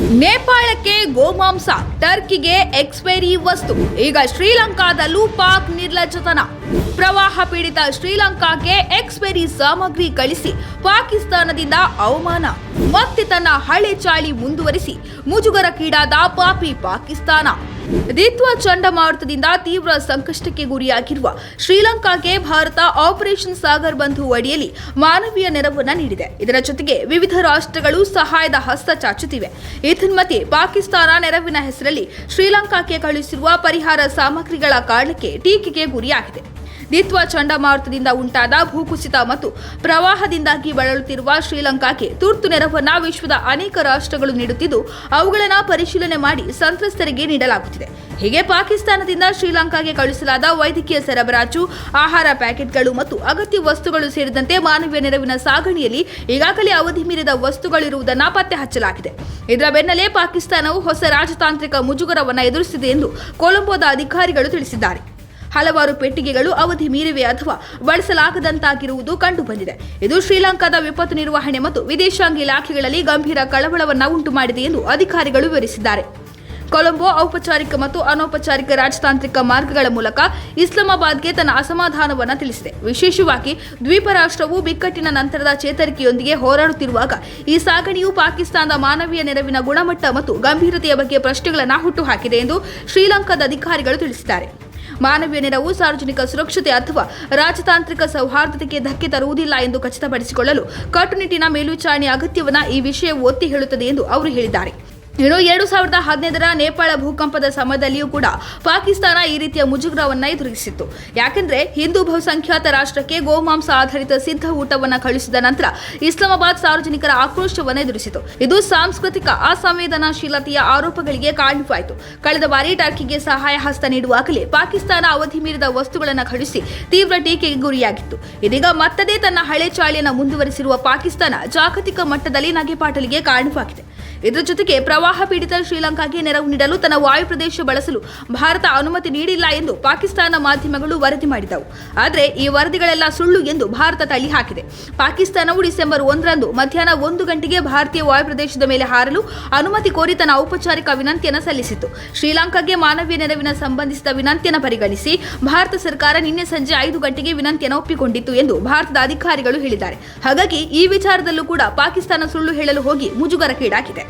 ನೇಪಾಳಕ್ಕೆ ಗೋಮಾಂಸ, ಟರ್ಕಿಗೆ ಎಕ್ಸ್ಪೈರಿ ವಸ್ತು, ಈಗ ಶ್ರೀಲಂಕಾದಲ್ಲೂ ಪಾಕ್ ನಿರ್ಲಜ್ಜತನ. ಪ್ರವಾಹ ಪೀಡಿತ ಶ್ರೀಲಂಕಾಕ್ಕೆ ಎಕ್ಸ್ಪೈರಿ ಸಾಮಗ್ರಿ ಕಳಿಸಿ, ಪಾಕಿಸ್ತಾನದಿಂದ ಅವಮಾನ. ಮತ್ತೆ ತನ್ನ ಹಳೆ ಚಾಳಿ ಮುಂದುವರಿಸಿ ಮುಜುಗರಕ್ಕೀಡಾದ ಪಾಪಿ ಪಾಕಿಸ್ತಾನ. ದಿತ್ವ ಚಂಡಮಾರುತದಿಂದ ತೀವ್ರ ಸಂಕಷ್ಟಕ್ಕೆ ಗುರಿಯಾಗಿರುವ ಶ್ರೀಲಂಕಾಗೆ ಭಾರತ ಆಪರೇಷನ್ ಸಾಗರ್ ಬಂಧು ಅಡಿಯಲ್ಲಿ ಮಾನವೀಯ ನೆರವನ್ನು ನೀಡಿದೆ. ಇದರ ಜೊತೆಗೆ ವಿವಿಧ ರಾಷ್ಟ್ರಗಳು ಸಹಾಯದ ಹಸ್ತ ಚಾಚುತ್ತಿವೆ. ಏತನ್ಮಧ್ಯೆ ಪಾಕಿಸ್ತಾನ ನೆರವಿನ ಹೆಸರಲ್ಲಿ ಶ್ರೀಲಂಕಾಕ್ಕೆ ಕಳುಹಿಸಿರುವ ಪರಿಹಾರ ಸಾಮಗ್ರಿಗಳ ಕಾರಣಕ್ಕೆ ಟೀಕೆಗೆ ಗುರಿಯಾಗಿದೆ. ದಿತ್ವ ಚಂಡಮಾರುತದಿಂದ ಉಂಟಾದ ಭೂಕುಸಿತ ಮತ್ತು ಪ್ರವಾಹದಿಂದಾಗಿ ಬಳಲುತ್ತಿರುವ ಶ್ರೀಲಂಕಾಕ್ಕೆ ತುರ್ತು ನೆರವನ್ನ ವಿಶ್ವದ ಅನೇಕ ರಾಷ್ಟ್ರಗಳು ನೀಡುತ್ತಿದ್ದು, ಅವುಗಳನ್ನು ಪರಿಶೀಲನೆ ಮಾಡಿ ಸಂತ್ರಸ್ತರಿಗೆ ನೀಡಲಾಗುತ್ತಿದೆ. ಹೀಗೆ ಪಾಕಿಸ್ತಾನದಿಂದ ಶ್ರೀಲಂಕಾಗೆ ಕಳುಹಿಸಲಾದ ವೈದ್ಯಕೀಯ ಸರಬರಾಜು, ಆಹಾರ ಪ್ಯಾಕೆಟ್ಗಳು ಮತ್ತು ಅಗತ್ಯ ವಸ್ತುಗಳು ಸೇರಿದಂತೆ ಮಾನವೀಯ ನೆರವಿನ ಸಾಗಣೆಯಲ್ಲಿ ಈಗಾಗಲೇ ಅವಧಿ ಮೀರಿದ ವಸ್ತುಗಳಿರುವುದನ್ನು ಪತ್ತೆ ಹಚ್ಚಲಾಗಿದೆ ಇದರ ಬೆನ್ನಲ್ಲೇ ಪಾಕಿಸ್ತಾನವು ಹೊಸ ರಾಜತಾಂತ್ರಿಕ ಮುಜುಗರವನ್ನು ಎದುರಿಸಿದೆ ಎಂದು ಕೊಲಂಬೋದ ಅಧಿಕಾರಿಗಳು ತಿಳಿಸಿದ್ದಾರೆ. ಹಲವಾರು ಪೆಟ್ಟಿಗೆಗಳು ಅವಧಿ ಮೀರಿವೆ ಅಥವಾ ಬಳಸಲಾಗದಂತಾಗಿರುವುದು ಕಂಡುಬಂದಿದೆ. ಇದು ಶ್ರೀಲಂಕಾದ ವಿಪತ್ತು ನಿರ್ವಹಣೆ ಮತ್ತು ವಿದೇಶಾಂಗ ಇಲಾಖೆಗಳಲ್ಲಿ ಗಂಭೀರ ಕಳವಳವನ್ನು ಉಂಟು ಮಾಡಿದೆ ಎಂದು ಅಧಿಕಾರಿಗಳು ವಿವರಿಸಿದ್ದಾರೆ. ಕೊಲಂಬೋ ಔಪಚಾರಿಕ ಮತ್ತು ಅನೌಪಚಾರಿಕ ರಾಜತಾಂತ್ರಿಕ ಮಾರ್ಗಗಳ ಮೂಲಕ ಇಸ್ಲಾಮಾಬಾದ್ಗೆ ತನ್ನ ಅಸಮಾಧಾನವನ್ನು ತಿಳಿಸಿದೆ. ವಿಶೇಷವಾಗಿ ದ್ವೀಪ ರಾಷ್ಟ್ರವು ಬಿಕ್ಕಟ್ಟಿನ ನಂತರದ ಚೇತರಿಕೆಯೊಂದಿಗೆ ಹೋರಾಡುತ್ತಿರುವಾಗ ಈ ಸಾಗಣೆಯು ಪಾಕಿಸ್ತಾನದ ಮಾನವೀಯ ನೆರವಿನ ಗುಣಮಟ್ಟ ಮತ್ತು ಗಂಭೀರತೆಯ ಬಗ್ಗೆ ಪ್ರಶ್ನೆಗಳನ್ನು ಹುಟ್ಟುಹಾಕಿದೆ ಎಂದು ಶ್ರೀಲಂಕಾದ ಅಧಿಕಾರಿಗಳು ತಿಳಿಸಿದ್ದಾರೆ. ಮಾನವೀಯ ನೆರವು, ಸಾರ್ವಜನಿಕ ಸುರಕ್ಷತೆ ಅಥವಾ ರಾಜತಾಂತ್ರಿಕ ಸೌಹಾರ್ದತೆಗೆ ಧಕ್ಕೆ ತರುವುದಿಲ್ಲ ಎಂದು ಖಚಿತಪಡಿಸಿಕೊಳ್ಳಲು ಕಟ್ಟುನಿಟ್ಟಿನ ಮೇಲ್ವಿಚಾರಣೆ ಅಗತ್ಯವನ್ನ ಈ ವಿಷಯ ಒತ್ತಿ ಹೇಳುತ್ತದೆ ಎಂದು ಅವರು ಹೇಳಿದ್ದಾರೆ. ಇನ್ನು ಎರಡು ಸಾವಿರದ ಹದಿನೈದರ ನೇಪಾಳ ಭೂಕಂಪದ ಸಮಯದಲ್ಲಿಯೂ ಕೂಡ ಪಾಕಿಸ್ತಾನ ಈ ರೀತಿಯ ಮುಜುಗರವನ್ನು ಎದುರಿಸಿತ್ತು. ಯಾಕೆಂದ್ರೆ ಹಿಂದೂ ಬಹುಸಂಖ್ಯಾತ ರಾಷ್ಟ್ರಕ್ಕೆ ಗೋಮಾಂಸ ಆಧಾರಿತ ಸಿದ್ಧ ಊಟವನ್ನು ಕಳುಹಿಸಿದ ನಂತರ ಇಸ್ಲಾಮಾಬಾದ್ ಸಾರ್ವಜನಿಕರ ಆಕ್ರೋಶವನ್ನು ಎದುರಿಸಿತು. ಇದು ಸಾಂಸ್ಕೃತಿಕ ಅಸಂವೇದನಾಶೀಲತೆಯ ಆರೋಪಗಳಿಗೆ ಕಾರಣವಾಯಿತು. ಕಳೆದ ಬಾರಿ ಟರ್ಕಿಗೆ ಸಹಾಯ ಹಸ್ತ ನೀಡುವಾಗಲೇ ಪಾಕಿಸ್ತಾನ ಅವಧಿ ಮೀರಿದ ವಸ್ತುಗಳನ್ನು ಕಳುಹಿಸಿ ತೀವ್ರ ಟೀಕೆಗೆ ಗುರಿಯಾಗಿತ್ತು. ಇದೀಗ ಮತ್ತದೇ ತನ್ನ ಹಳೆ ಚಾಳಿಯನ್ನು ಮುಂದುವರಿಸಿರುವ ಪಾಕಿಸ್ತಾನ ಜಾಗತಿಕ ಮಟ್ಟದಲ್ಲಿ ನಗೆಪಾಟಲಿಗೆ ಕಾರಣವಾಗಿದೆ. ಇದರ ಜೊತೆಗೆ ಪ್ರವಾಹ ಪೀಡಿತ ಶ್ರೀಲಂಕಾಗೆ ನೆರವು ನೀಡಲು ತನ್ನ ವಾಯು ಪ್ರದೇಶ ಬಳಸಲು ಭಾರತ ಅನುಮತಿ ನೀಡಿಲ್ಲ ಎಂದು ಪಾಕಿಸ್ತಾನ ಮಾಧ್ಯಮಗಳು ವರದಿ ಮಾಡಿದವು ಆದರೆ ಈ ವರದಿಗಳೆಲ್ಲ ಸುಳ್ಳು ಎಂದು ಭಾರತ ತಳ್ಳಿ ಹಾಕಿದೆ. ಪಾಕಿಸ್ತಾನವು ಡಿಸೆಂಬರ್ ಒಂದರಂದು ಮಧ್ಯಾಹ್ನ ಒಂದು ಗಂಟೆಗೆ ಭಾರತೀಯ ವಾಯು ಪ್ರದೇಶದ ಮೇಲೆ ಹಾರಲು ಅನುಮತಿ ಕೋರಿ ತನ್ನ ಔಪಚಾರಿಕ ವಿನಂತಿಯನ್ನು ಸಲ್ಲಿಸಿತ್ತು. ಶ್ರೀಲಂಕಾಗೆ ಮಾನವೀಯ ನೆರವಿನ ಸಂಬಂಧಿಸಿದ ವಿನಂತಿಯನ್ನು ಪರಿಗಣಿಸಿ ಭಾರತ ಸರ್ಕಾರ ನಿನ್ನೆ ಸಂಜೆ ಐದು ಗಂಟೆಗೆ ವಿನಂತಿಯನ್ನು ಒಪ್ಪಿಕೊಂಡಿತ್ತು ಎಂದು ಭಾರತದ ಅಧಿಕಾರಿಗಳು ಹೇಳಿದ್ದಾರೆ. ಹಾಗಾಗಿ ಈ ವಿಚಾರದಲ್ಲೂ ಕೂಡ ಪಾಕಿಸ್ತಾನ ಸುಳ್ಳು ಹೇಳಲು ಹೋಗಿ ಮುಜುಗರಕ್ಕೀಡಾಗಿದೆ